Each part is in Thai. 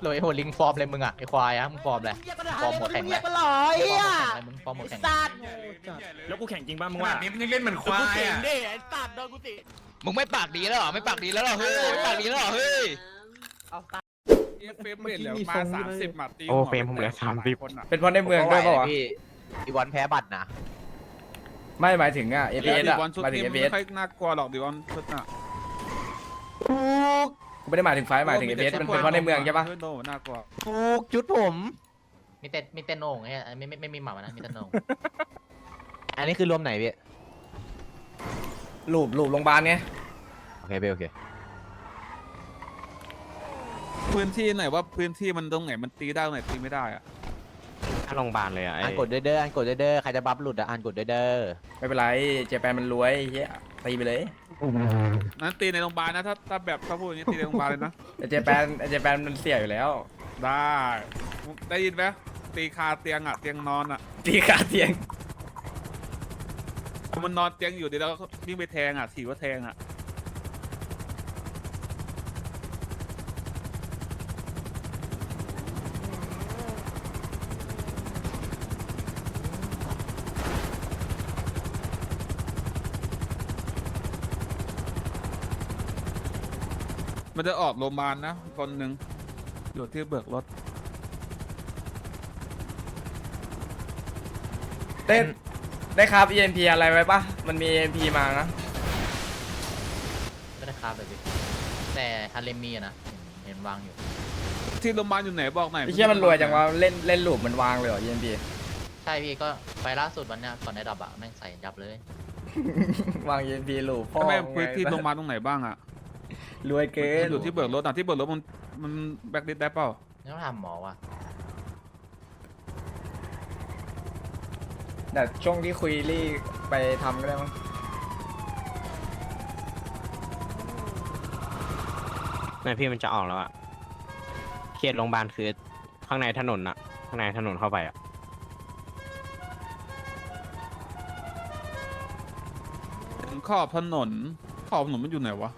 โหลยหัวลิงฟอร์มเลยมึงอะไอควายอะมึงฟอร์มเลย ฟอร์มหัวแข็งเรียกกันเหรอไอ้เหี้ยมึงฟอร์มหัวไอ้แข็งสัตว์ แล้วกูแข่งจริงป่ะมึงขนาว่าดนี้มันยังเล่นเหมือนควายอะดิไอ้สัตว์โดนกูติมึงไม่ปากดีแล้วเหรอไม่ปากดีแล้วเหรอเฮ้ยไม่ปากดีแล้วเหรอเฮ้ยเอาตาเฟรมเหลือมาสามสิบหมัดตีโอ้เฟรมผมเหลือสามสิบคนอะเป็นเพราะในเมืองด้วยเปล่าวะพี่อีวอนแพ้บัตรนะไม่หมายถึงอะ FPS อะบอลชุดหมายถึง นี้มัน FPS ไม่ค่อยน่ากลัวหรอกดิบอลชุดน่ะกู ไม่ได้หมายถึงไฟล์หมายถึง FPS มันเป็นเพราะในเมืองใช่ปะโดนน่ากลัวถูกจุดผมมีเต้นมีเต้นโหน่งไอ้เหี้ยไม่ไม่ไม่มีหม่ำนะมีเต้นโหน่งอันนี้คือรวมไหนพี่ลูบลูบโรงพยาบาลไงโอเคพี่โอเคพื้นที่ไหนว่าพื้นที่มันตรงไหนมันตีได้ตรงไหนตีไม่ได้อะถ้าโรงพยาบาลเลยอะไอ้อ่านกดเด้อเด้ออ่านกดเด้อเด้อใครจะบัฟหลุดอะอ่านกดเด้อเด้อไม่เป็นไรเจแปนมันรวยเฮียตีไปเลย นั้นตีในโรงพยาบาลนะถ้าถ้าแบบถ้าพูดอย่างนี้ตีในโรงพยาบาลเลยนะไอ้เจแปนไอ้เจแปนมันเสียอยู่แล้ว ได้ได้ยินไหมตีคาเตียงอะเตียงนอนอะตีขาเตียง มันนอนเตียงอยู่เดี๋ยวเราก็วิ่งไปแทงอะถีบว่าแทงอะ มันจะออกโรงพยาบาลนะคนหนึ่งอยู่ที่เบิกรถ เต้นได้ครับ EMP อะไรไว้ปะมันมี EMP มานะ ก็ได้ครับเลยพี่แต่ฮาเลมมีอะนะเห็นเห็นวางอยู่ ที่โรงพยาบาลอยู่ไหนบอกหน่อยไอ้เชี่ยมันรวยจังว่าเล่นเล่นลูปมันวางเลยเหรอ EMP ใช่พี่ก็ไปล่าสุดวันเนี้ยก่อนได้ดับอะแม่งใส่ยับเลย วาง EMP ลูปพ่อทำไมมึงพื้นที่ไงโรงพยาบาลตรงไหนบ้างอะ รวยเกินอยู่ที่เบิกรถอะที่เบิกรถมันมันแบ็คลิสได้เปล่านี่ต้องถามหมอว่ะแต่ช่วงที่คุยรี่ไปทำก็ได้มั้งไม่พี่มันจะออกแล้วอะเขตโรงพยาบาลคือข้างในถนนอะข้างในถนนเข้าไปอะขอบถนนขอบถนนมันอยู่ไหนวะ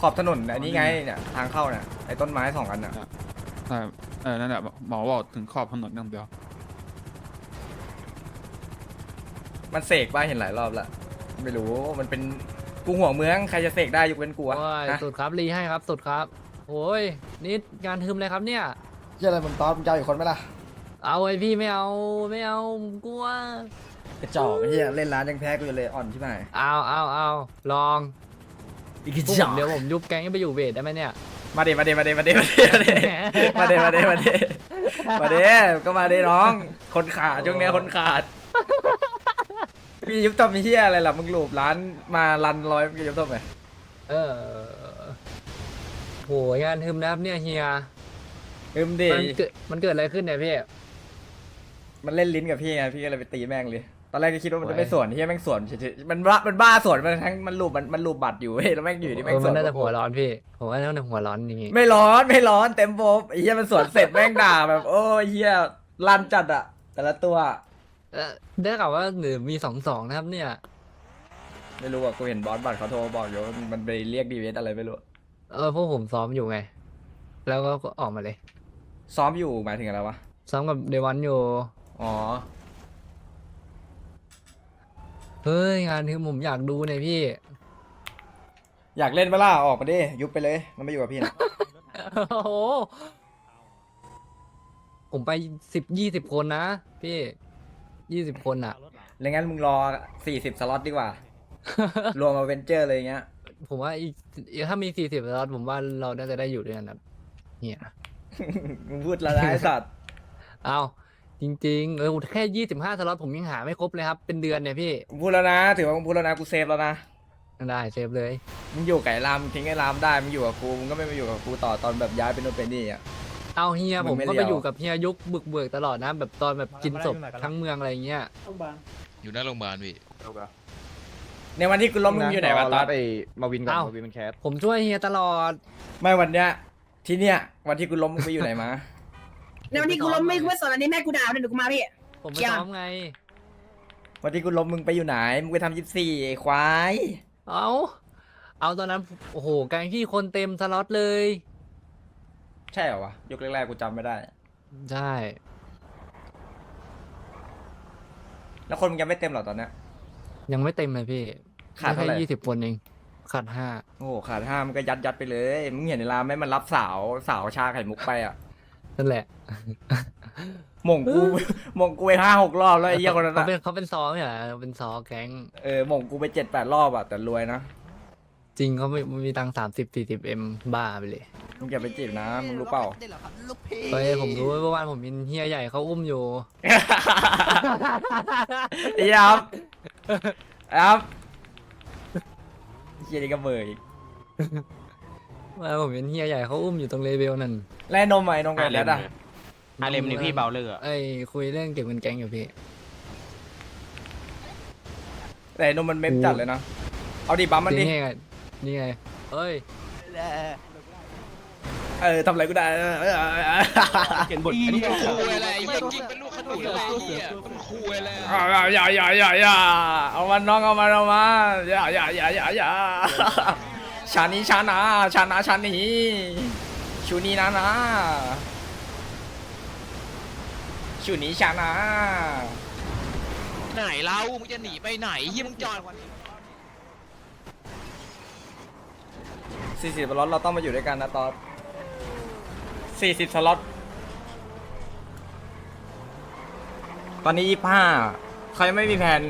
ขอบถนนอันนี้ไงเนี่ยทางเข้าเนี่ยไอ้ต้นไม้สองอันน่ะใช่เออนั่นแหละหมอบอกถึงขอบถนนอย่างเดียวมันเสกป่ะเห็นหลายรอบละไม่รู้มันเป็นกูห่วงเมืองใครจะเสกได้ยกเว้นกูอะโอ้ยฮะสุดครับรีให้ครับสุดครับโอ้ยนี่งานทึมเลยครับเนี่ยเฮียอะไรมึงตอบมึงจะเอาอีกคนไหมล่ะเอาไอพี่ไม่เอาไม่เอาผมกลัวกระจอกไอ้เฮียเล่นร้านยังแพ้กูอยู่เลยอ่อนที่ไหนเอาเอาเอาลอง อีกกระพวกจผอมกเดี๋ยวผมยุบแก๊งให้ไปอยู่เวทได้ไหมเนี่ยมาเดมาเดมาเดมาเดมาเดมาเดมาเดมาเดมาเดมาเดก็มาเดน้อง คนขาดช่วงเนี้ยคนขาดพี่ยุบต้มเฮียอะไรล่ะมึงหลูบร้านมารันร้อยมึงจะยุบต้มไหมเออโหงานทึมนะครับเนี่ยเฮียอึมดิมันเกิดมันเกิดอะไรขึ้นเนี่ยพี่ มันเล่นลิ้นกับพี่ไงพี่ก็เลยไปตีแม่งเลย ตอนแรกก็คิดว่ามันจะโอ้ยไม่สวนที่แม่งสวนเฉยๆมันบ้ามันบ้าสวนมันทั้งมันลูบมันมันลูบบัตรอยู่เว้ยแล้วแม่งอยู่ที่เอแม่งอสมัวนนน่าจะหัวร้อนพี่ ผมว่าน่าจะหัวร้อนอย่างงี้ไม่ร้อนไม่ร้อนเต็มโบบไอ้เหี้ยมันสวนเสร็จแม่งด่าแบบโอ้ยเหี้ยลั่นจัดอะแต่ละตัวเออได้ข่าวว่าหรือมีสองสองนะครับเนี่ย ไม่รู้อะกูเห็นบอสบัตรเขาโทรมาบอกอยู่ว่ามันไปเรียกดีเวสอะไรไม่รู้เออพวกผมซ้อมอยู่ไง แล้วก็ออกมาเลย ซ้อมอยู่หมายถึงอะไรวะซ้อมกับเดวันอยู่อ๋อ เฮ้ยงานทึมผมอยากดูเนี่ยพี่ อยากเล่นเปะล่าออกมาดิ ยุบไปเลยมันไม่อยู่กับพี่นะ โอ้โห ผมไปสิบยี่สิบคนนะ พี่ยี่สิบคนอะแล้วงั้นมึงรอสี่สิบสล็อตดีกว่า รวมมาเวนเจอร์เลยอย่างเงี้ย ผมว่าอีกอีกถ้ามีสี่สิบแล้วผมว่าเราน่าจะได้อยู่ด้วยกันนะเนี่ย มึงพูดละลายสัตว์ เอา จริงๆเออแค่ยี่สิบห้าสล็อตผมยังหาไม่ครบเลยครับ เป็นเดือนเนี่ยพี่มึงพูดแล้วนะ ถือว่ามึงพูดแล้วนะกูเซฟแล้วนะได้เซฟเลยมึงอยู่ไก่รามมึงทิ้งไอ้รามได้มึงอยู่กับกูมึงก็ไม่มาอยู่กับกูต่อตอนแบบย้ายไปโน่นไปนี่อะ เอาเฮียมึผงมไม่ก็เลี้ไปยว อยู่กับเฮียยุคบึกเบิกตลอดนะแบบตอนแบบกินศพทั้งเมืองอะไรเงี้ยอยู่หน้าโรงพยาบาลพี่ ในวันที่กูล้มมึงอยู่ไหนวะตอนไปมาวินก่อนอ้าวมาวินมันแคสผมช่วยเฮียตลอดไม่วันเนี้ยที่เนี้ยวันที่กูล้มมึงไปอยู่ไหนมา ในวันที่กูล้มไม่กูไม่สนอันนี้แม่กูด่าเนี่ยเดี๋ยวกูมาพี่ ผมไปเชี่ย ซ้อมไง วันที่กูล้มมึงไปอยู่ไหน มึงไปทำยิปซี่ไอ้ควาย เอาเอาตอนนั้น โอ้โหแกงพี่คนเต็มสล็อตเลย ใช่เหรอวะยกแรกๆกูจำไม่ได้ ใช่ แล้วคนมึงยังไม่เต็มเหรอตอนเนี้ย ยังไม่เต็มเลยพี่ขาดเท่าไหร่แค่ยี่สิบคนเอง ขาดห้า โอ้โหขาดห้ามันก็ยัดยัดๆไปเลย มึงเห็นเวลาไหมมันรับสาวสาวชาไข่มุกไปอะ นั่นแหละหม่งกู หม่งกูไปห้าหกรอบแล้วไอ้เหี้ยคนนั้นเขาอะเป็นเขาเป็นซอไม่ใช่เหรอเป็นซอแก๊ง เออหม่งกูไปเจ็ดแปดรอบอะแต่รวยนะจริงเขาไม่มีตังสามสิบสี่สิบเอ็มบ้าไปเลยมึงอย่าไปจีบนะมึงรู้เปล่า เฮ้ยผมรู้ว่าเมื่อวานผมมีเฮียใหญ่เขาอุ้มอยู่ ไอ้ยับยับเฮียนี่ก็เบยอีกเมื่อวานผมเป็นเฮียใหญ่เขาอุ้มอยู่ตรงเลเวลนั่น แล่นมไหมนมกับแรดอะอาเลมนี่พี่เบาเลยอะไอ้ยคุยเรื่องเก็บเงินแก๊งอยู่พี่ แต่นมมันเม็มจัดเลยนะ เอาดิบัมมันดิ นี่ไงนี่ไงเอ้ย เออทำอะไรกูได้เออเออเออเออเขียนบทอันนี้เป็นครูอะไรไอ้เหี้ยกิ๊กเป็นลูกขนุนอะไรไอ้เหี้ยเป็นครูอะไรอย่าอย่าอย่าอย่าอย่าเอามันน้องเอามันเอามาอย่าอย่าอย่าอย่าอย่าชานี้ชานาชานาชานี ชูนี้นะนะชูนี้ชานาไหนเล่ามึงจะหนีไปไหนเหี้ยมึงจอดก่อนสี่สิบสล็อตเราต้องมาอยู่ด้วยกันนะตอนสี่สิบสล็อตตอนนี้ยี่ห้าเขายังไม่มีแผน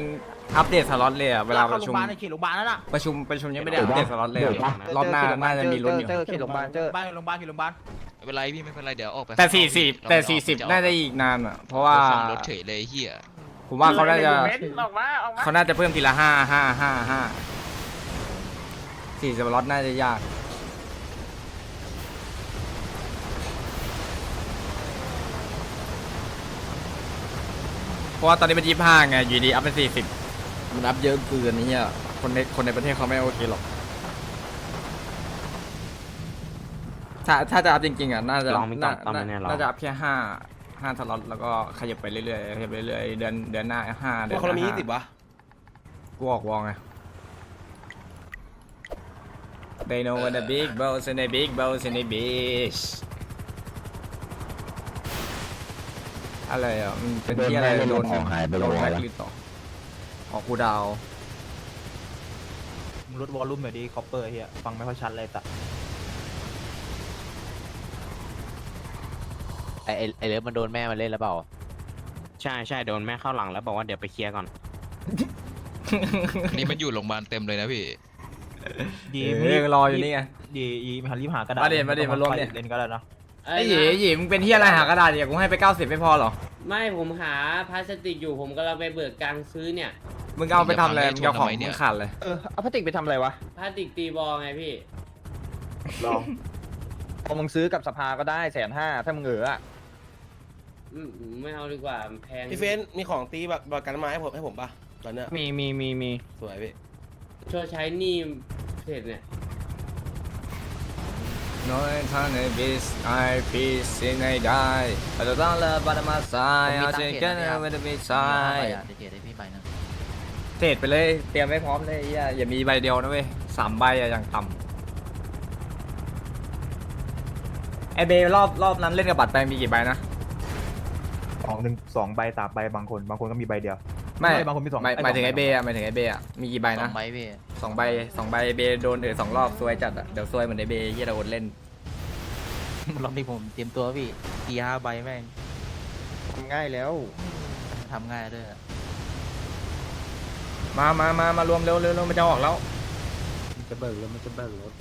อัปเดตสล็อตเลยอะเวลาประชุมโรงพยาบาลในเขตโรงพยาบาลนั่นน่ะประชุมประชุมยังไม่ได้อัปเดตสล็อตเลยอะรอบหน้าน่าจะมีลุ้นอยู่ เจอเขตโรงพยาบาลเจอ บ้านโรงพยาบาลเขตโรงพยาบาลไม่เป็นไรพี่ไม่เป็นไรเดี๋ยวออกไปแต่สี่สิบเราแต่ไม่ออกสี่สิบจะออกน่าจะอีกนานอะเพราะว่าขับรถเฉยเลยไอ้เหี้ยผมว่าเขาน่าจะเขาน่าจะเพิ่มทีละห้าห้าห้าห้าสี่สิบล็อตน่าจะยาก เพราะว่าตอนนี้เป็นยี่ห้าไงอยู่ดีอัพเป็นสี่สิบ มันอัพเยอะเกินนี่อะคนในคนในประเทศเขาไม่โอเคหรอก ถ้าถ้าจะอัพจริงๆอะน่าจะลองไม่ต้องน่าตอนนั้นเนี่ยลองน่าจะอัพแค่ห้าห้าสล็อตแล้วก็ขยับไปเรื่อยๆขยับไปเรื่อยๆเดือนเดือนหน้าห้าเดือนหน้าคนละมีห้ายี่สิบวะกูออกวองไง They know what the big boss and the big boss and the bitch อะไรอะมันเป็นที่อะไรโดนโดนแบล็คลิสต์ต่อ ออกกูดาวมึงลดวอลลุ่มหน่อยดิคอปเปอร์เฮียฟังไม่ค่อยชัดเลยแต่ไอไอ้ไอเลิฟมันโดนแม่มันเล่นแล้วเปล่า ใช่ใช่โดนแม่เข้าหลังแล้วบอกว่าเดี๋ยวไปเคลียร์ก่อน อันนี้มันอยู่โรงพยาบาลเต็มเลยนะพี่เออรออยู่นี่ไง ดีอีมันรีบหากระดาษมาดิมาดิมารวมดิเล่นก็แล้วเนาะไอ้หยีหยีมึงเป็นที่อะไรหากระดาษเนี่ยกูให้ไป 90 ไม่พอเหรอ ไม่ผมหาพลาสติกอยู่ผมกำลังไปเบิกกลางซื้อเนี่ย มึงเอาไปทำอะไรมึมึงงจะเอาทำของไมเนี่มึยงขาดเลย เออเอาพลาสติกไปทำอะไรวะพลาสติกตีบอลไงพี่ ลองพอมึงซื้อกับสภาก็ได้แสนห้าถ้ามึงเหลืออะอืมไม่เอาดีกว่าแพงพี่เฟนมีของตีแบบแบบกันไม้ให้ผมให้ผมป่ะตอนเนี้ยมีมีมีมีสวยพี่ชดใช้หนี้เสร็จเนี่ย น้อยท่านในบิสไอพีสิในได้แต่ต้องเลิกบัตรมาสายเอาใจกันไม่ได้ไม่ใช่เดี๋ยวเกตให้พี่ไปนะ เทรดไปเลย เตรียมไว้พร้อมเลยไอย่าอย่ามีใบเดียวนะเว้ยสามใบอะอย่างต่ำไอเบย์รอบรอบนั้นเล่นกับบัตรไปมีกี่ใบนะ สองหนึ่งสองใบสามใบบางคน บางคนก็มีใบเดียว ไม่ไม่บางคนมีสองหมายไอ้หมายถึงสองไอใบเบย์อะหมายถึงไอเบย์อะมีกี่ใบสอนะงใบพี่สองใบสองใบเบย์โดนเออสองรอบซวยจัดอะเดี๋ยวซวยเหมือนไอเบย์ยี่เราอดเล่นรอบนี้ผมเตรียมตัวพี่ตีห้าใบแม่งทำง่ายแล้วทำง่ายด้วย มามามามารวมเร็วเร็วเร็วมันจะออกแล้ว มันจะเบิกแล้วมันจะเบิกรถ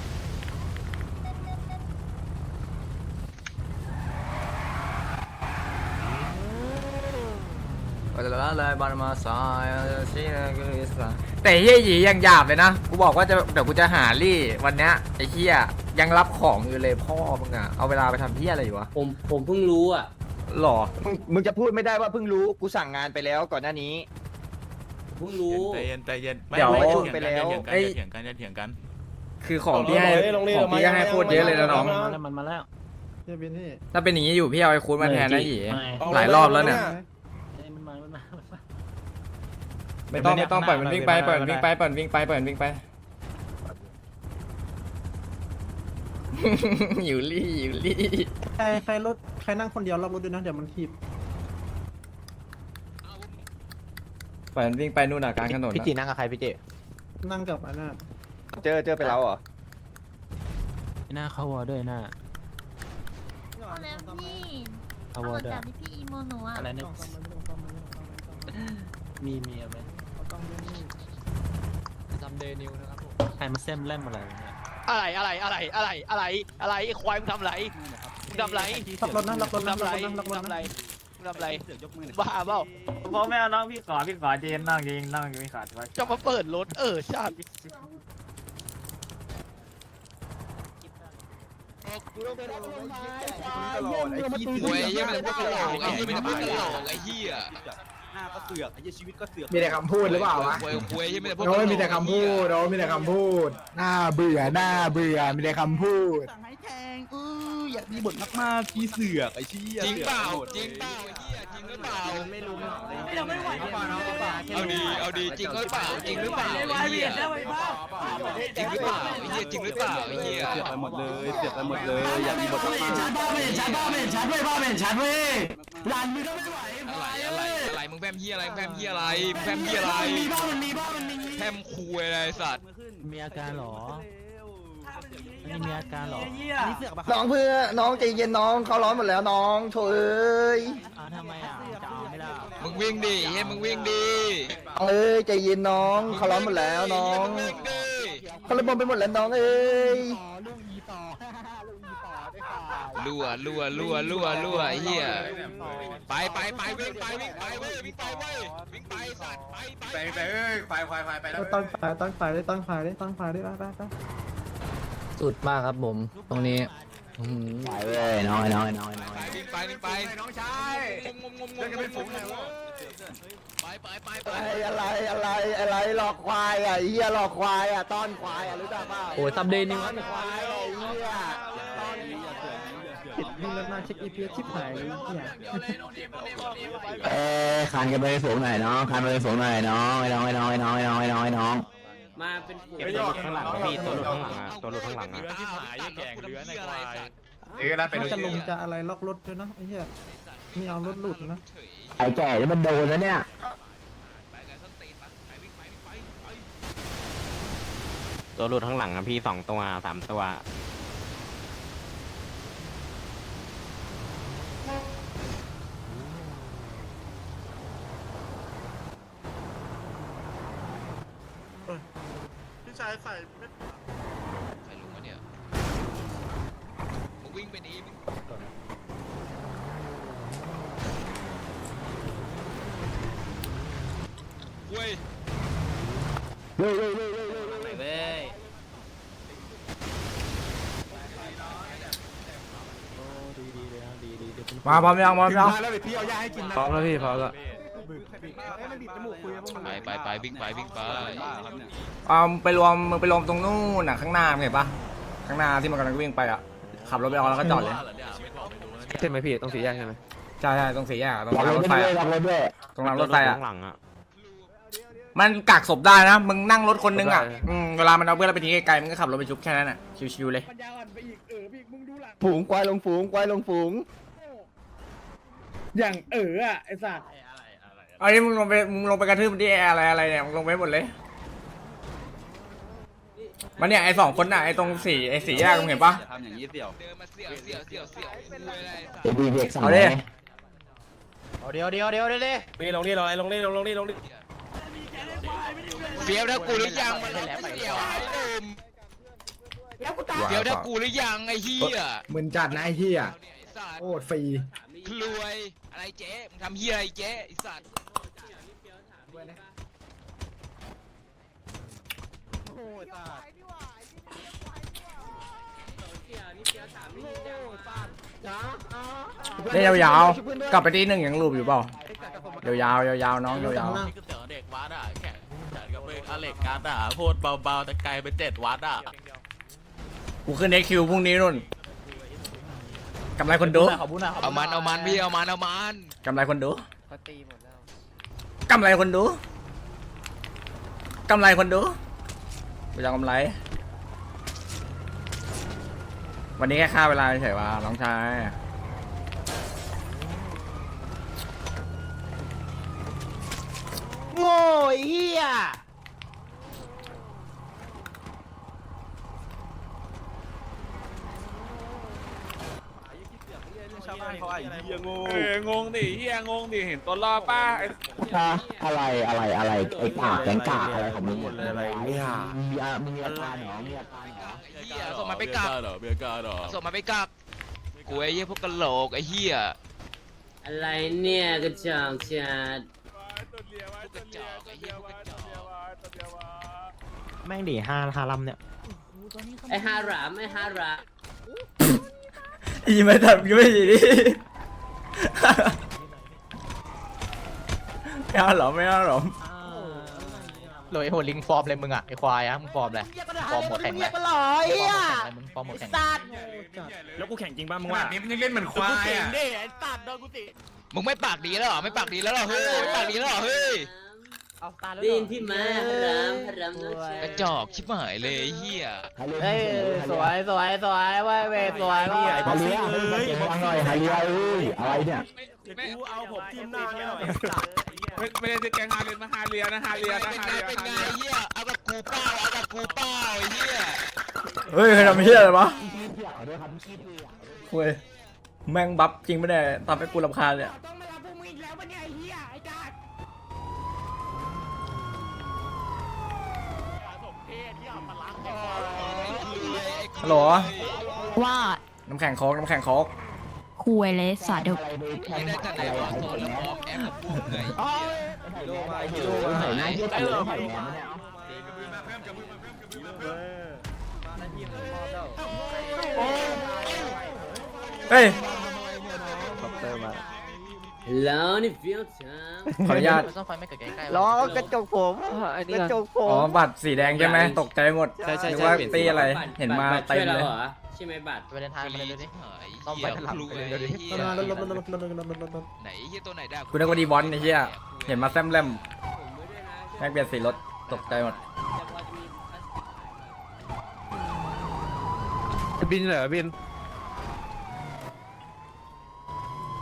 แต่เฮียหยียังหยาบเลยนะ กูบอกว่าจะเดี๋ยวกูจะหาลี่วันเนี้ยไอ้เฮียยังรับของอยู่เลยพ่อมึงอะเอาเวลาไปทำเฮียอะไรอยู่วะผมผมเพิ่งรู้อะหรอมึงมึงจะพูดไม่ได้ว่าเพิ่งรู้กูสั่งงานไปแล้วก่อนหน้านี้ เพิ่งรู้ ใจเย็นใจเย็นเดี๋ยวไม่พูดไปแล้วอย่าเอ้ยเถียงกันอย่าเถียงกันคือของพี่ให้ของพี่ก็ให้โคตรเยอะเลยนะน้องมันมาแล้วถ้าเป็นอย่างนี้อยู่พี่เอาไอ้คูณมาแทนนะหยี ไม่หลายรอบแล้วเนี่ยมันมามันมาไม่ต้องไม่ต้องปล่อยมันวิ่งไปปล่อยมันวิ่งไปปล่อยมันวิ่งไปปล่อยมันวิ่งไป อยู่ลี่อยู่ลี่ใครใครรถใครนั่งคนเดียวรอบรถด้วยนะเดี๋ยวมันทีบ ปล่อยมันวิ่งไปนู่นน่ะกลางถนนพี่จีนั่งกับใครพี่เจนั่งกับอันน่ะเจอเจอไปแล้วเหรอหน้าเขาวอด้วยหน้าเอาแล้วพี่เอาเอาวอหมดด้วยจากที่พี่อีโมหนูอะอะไรนะมีเมียไหมซัมเดย์นิวนะครับผมใครมาเส้นเล่มอะไรวะเนี่ยอะไรอะไรอะไรอะไรอะไรอะไรไอ้ควายมึงทำไรมึงทำไรล็อกรถนะล็อกรมึถงนะทำไรล็อกรถมึงนะทำไร มึงทำไรบ้าเปล่าพ่อแม่น้องพี่ขอพี่ขอเจนนั่งเจนนั่งพี่ขอไว้จะมาเปิดรถเออชาติโอ้ยยังไม่ได้พูดตลกไอ้เหี้ยไม่ได้พูดตลกไอ้เหี้ย มีแต่คำพูดหรือเปล่าวะโอ้ยโอ้ยยังไม่ได้พูดโอ้ยมีแต่คำพูดโอ้ยมีแต่คำพูดหน้าเบื่อหน้าเบื่อมีแต่คำพูดจริงเปล่าจริงเปล่าไอ้เหี้ยจริงหรือเปล่าไม่รู้เอาดีเอาดีจริงหรือเปล่าจริงหรือเปล่าไอ้เหี้ยจริงหรือเปล่าไอ้เหี้ยจริงหรือเปล่าไอ้เหี้ยเสียไปหมดเลยเสียไปหมดเลยอยากมีบทมากอะไรอะไรอะไรมึง แพมเหี้ยอะไรมึงแพมเหี้ยอะไรมึงแพมเหี้ยอะไรแพมคุยอะไรสัตว์มีอาการเหรอไม่มีอาการเหรอน้องเพื่อน้องใจเย็นน้องเขาร้อนหมดแล้วน้องโถเอ้ยอ้าวทำไมอะจะเอาไม่ได้มึงวิ่งดิเฮ้ยมึงวิ่งดิเอ้ยใจเย็นน้องเขาร้อนหมดแล้วน้องมึวิ่งดิเขาระบมไปหมดแล้วน้องเอ้ย รั่วรั่วรั่วรั่วรั่วไอ้เหี้ยไปไปไปวิ่งไปวิ่งไปเว้ยวิ่งไปเว้ยวิ่งไปสัตว์ไปไปไปเอ้ยควายควายควายไปแล้วตั้งฝ่ายตั้งฝ่ายได้ตั้งฝ่ายได้ตั้งฝ่ายได้ไปไปไปสุดมากครับผมตรงนี้อื้อหือไปเว้ยน้อยน้อยน้อยน้อยไปวิ่งไปวิ่งไปน้องชายงมงมงมงเป็นฝูงเลยวะไปไปไปไปอะไรอะไรอะไรอะไรหลอกควายอะไอ้เหี้ยหลอกควายอะต้อนควายอะรู้จักเปล่าโอ้ยซัมเดย์นิวต้อนควายอะไอ้เหี้ยวิ่งรถมา เช็คอีพีชิบหายเลยเนี่ยเอ้ยคานกันไปสูงหน่อยน้องคานไปสูงหน่อยน้องไอ้น้องไอ้น้องไอ้น้องไอ้น้องไอ้น้องไอ้น้องมาเป็นฝูงเก็บตัวหลุดข้างหลังอะพี่ตัวหลุดข้างหลังอะตัวหลุดข้างหลังอะที่หายแก่งเรือในควายเออแล้วไปจะลงจะอะไรล็อกรถด้วยนะไอ้เหี้ยไม่เอารถหลุดนะไอ้แก่แล้วมันโดนแล้วเนี่ยไปกันส้นตีนไปไปวิ่งไปวิ่งไปไปตัวหลุดข้างหลังอะพี่สองตัวสามตัว ใครลงมาเนี่ยมึงวิ่งไปดีมึงเว้ยเว้ยเว้ยเว้ยเว้ยเว้ยเว้ยเว้ยมาพร้อมยังพร้อมยังพร้อมแล้วพี่พร้อมแล้ว ไปไปไปวิ่งไปวิ่งไปเอาไปรวมมึงไปรวมตรงนู่นน่ะข้างหน้ามึงเห็นปะข้างหน้าที่มันกำลังวิ่งไปอะขับรถไปเอาแล้วก็จอดเลยใช่ไหมพี่ต้องสีแยกใช่ไหมใช่ใช่ตรงสี่แยกอะตรงล็อกรางรรถถไฟด้วยอะล็อกรถด้วยตรงรางรถไฟอะข้างหลังอะมันกักศพได้นะมึงนั่งรถคนนึงอะอืมเวลามันเอาเพื่อนเราไปทิ้งไกลๆมึงก็ขับรถไปชุบแค่นั้นอะชิวๆเลยฝูงควายลงฝูงควายลงฝูงอย่างเอออะไอ้สัตว์ เอาดิมึงลงไปมึงลงไปกระทืบที่อะไรอะไรเนี่ยมึงลงไปหมดเลยมันเนี่ยไอ้สองคนน่ะไอ้ตรงสี่ไอ้สี่แยกมึงเห็นปะ ทำอย่างนี้เสี่ยว เดินมาเสี่ยวเสี่ยวเสี่ยวเสี่ยวคุยอะไรสัตว์เดี๋ยวดีเด็กสั่งเอาดิ ไหมเอาเดียวเดียวเดียวเดียวเลยนี่ลงนี่ลงลงนี่ลงลงนี่ลงนี่เฟี้ยวนะกูหรือยังมันแล้วไปเดียวไอ้หนุ่มเฟี้ยวนะกูหรือยังไอ้เหี้ยมึนจัดนะไอ้เหี้ยไอ้สัตว์โคตรฟรีรวยอะไรเจ๊มึงทำเหี้ยอะไรเจ๊ไอ้สัตว์ เล่นยาวๆ กลับไปที่หนึ่งยังรูปอยู่เปล่า ยาวๆ ยาวๆ น้องยาวนี่ก็เสือเด็กวัดอะแข่งแข่งกับเบรกอเล็กการ์ดอะพูดเบาๆ แต่ไกลไปเจ็ดวัดอะๆ กูขึ้นเอ็กคิวพรุ่งนี้นู่นกำไรคนดูขอบคุณนะขอบเอาคุณมันเอามันพี่เอามันเอามันกำไรคนดู กำไรคนดูกำไรคนดูกูจะเอากำไร วันนี้แค่ค่าเวลาเฉยๆว่าน้องชายโง่เฮียาวบ้านเขาไอ้เหี้ยงงเอองงดิเหี้ยงงดิเห็นตัวรอป้าไอ้อะไรอะไรอะไรไอ้กากแกงกากอะไรของมึงอะไรเนี่ยมีอะมึงมีอาการเหรอมีอาการเหรอเฮียส่งมาไปกักเหรอเบียร์กาเหรอส่งมาไปกักกูไอ้เหี้ยพวกกะโหลกไอ้เหี้ยอะไรเนี่ยกระจอกจัดตัวเลียว่าตัวเลียตัวเลียว่าตัวเลียว่าตัวเลียว่าแม่งดิห้าห้าลำเนี่ยไอฮารามไอฮาราม อีไม่ทำก็ไม่ดีดิไม่เอาเหรอไม่เอาเหรอโหลไอ้โหลิงฟอร์มอะไรมึงอะไอ้ควายอะมึงฟอร์มอะไรฟอร์มหัวแข็งเลยฟอร์มหัวแข็งอะไรมึงฟอร์มหัวแข็งแล้วกูแข่งจริงป่ะมึงขนาว่าดนี้มันยังเล่นเหมือนควายอะไอ้สัตว์โดนกูติมึงไม่ปากดีแล้วเหรอไม่ปากดีแล้วเหรอเฮ้ยไม่ปากดีแล้วเหรอเฮ้ย ได้ยินพี่มาฮารามฮารามน้องชายกระจอกชิบหายเลยไอ้เหี้ยเฮ้ยสวยสวยสวยเว้ยเว้ยสวยเว้ยฮาเลียเฮ้ยฟังหน่อยฮาเลียเอ้ยอะไรเนี่ยกูเอาผมจิ้มหน้าไม่หน่อยไม่ไม่ได้จะแกงฮาเลียนะฮาเลียนะฮาเลียนะเป็นฮาไงเลียเป็นฮาไงเลียเหี้ยเอากับกูเป้าเอากับกูเป้าไอ้เหี้ยเฮ้ยทำเฮียอะไรวะเว้ยแม่งบัฟจริงไม่ได้ทำให้กูรำคาญเนี่ยต้องมารับพวกมึงอีกแล้วปะเนี่ยไอ้เหี้ยไอ้กาก ฮัลโหลว่าน้ำแข็งโคกน้ำแข็งโคกคุยเลยสัตว์เดี๋ยวไม่ได้จัดไหนวะโซนแล้วพร้อมแอมกับพวกเลยไหนหน้าเหี้ยแต่เลยไหนเนี่ยเฮ้ย แล้วนี่ฟิลทามขออนุญาต ต้องไฟไม่เกิดใกล้ล้อกระจกผมกระจกผอ๋อ มบัตรสีแดงใช่ไหมตกใจหมด ใช่ใช่นึกใช่ว่าเปลี่ยนตีอะไร เห็นมาบัตรเต็มช่วยเลเรายเหรอใช่ไหมบัตรไปเดินทางไปเลยดูดิ ต้องไปถลับเลย ไหนเหี้ยตัวไหนได้กูนึกว่าดีบอลไอ้เหี้ย เห็นมาแซมแลมแม่งเปลี่ยนสีรถ ตกใจหมด บินเหรอบิน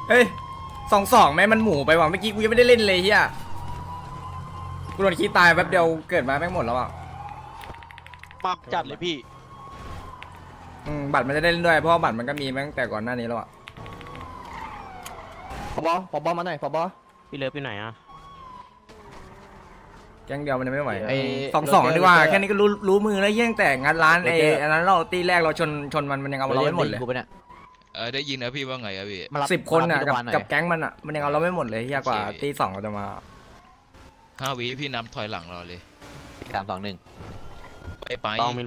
เฮ้ย สองสองแม่งมันหมูไปว่ะเมื่อกี้กูยังไม่ได้เล่นเลยเฮียกูโดนขี้ตายแป๊บเดียวเกิดมาแม่งหมดแล้วอะปักจัดเลยพี่ อืมบัตรมันจะได้เล่นด้วยเพราะว่าบัตรมันก็มีมาตั้งแต่ก่อนหน้านี้แล้วอะปอบปอบมาหน่อยปอบพี่เลิฟอยู่ไหนอะ แก๊งเดียวมันยังไม่ไหวไอ้สองสองรถแก๊งดีกว่ารถแก๊งแค่นี้ก็รู้รู้มือแล้วเยี่ยงแต่งัดร้านไอ้รถแก๊งอันนั้นเราตีแรกเราชนชนมันมันยังเอาเราไม่หมดเลยกูไปเนี่ย เออได้ยินนะพี่ว่าไงอะพี่ มารับสิบคนอะมากับรับที่โรงพยาบาลหน่อยกับแก๊งมันอะมันยังเอาเราไม่หมดเลยเฮียกว่าโอเค ตีสองเราจะมาห้าวิพี่นำถอยหลังเราเลยสามสองหนึ่ง ไปไป ต้องมี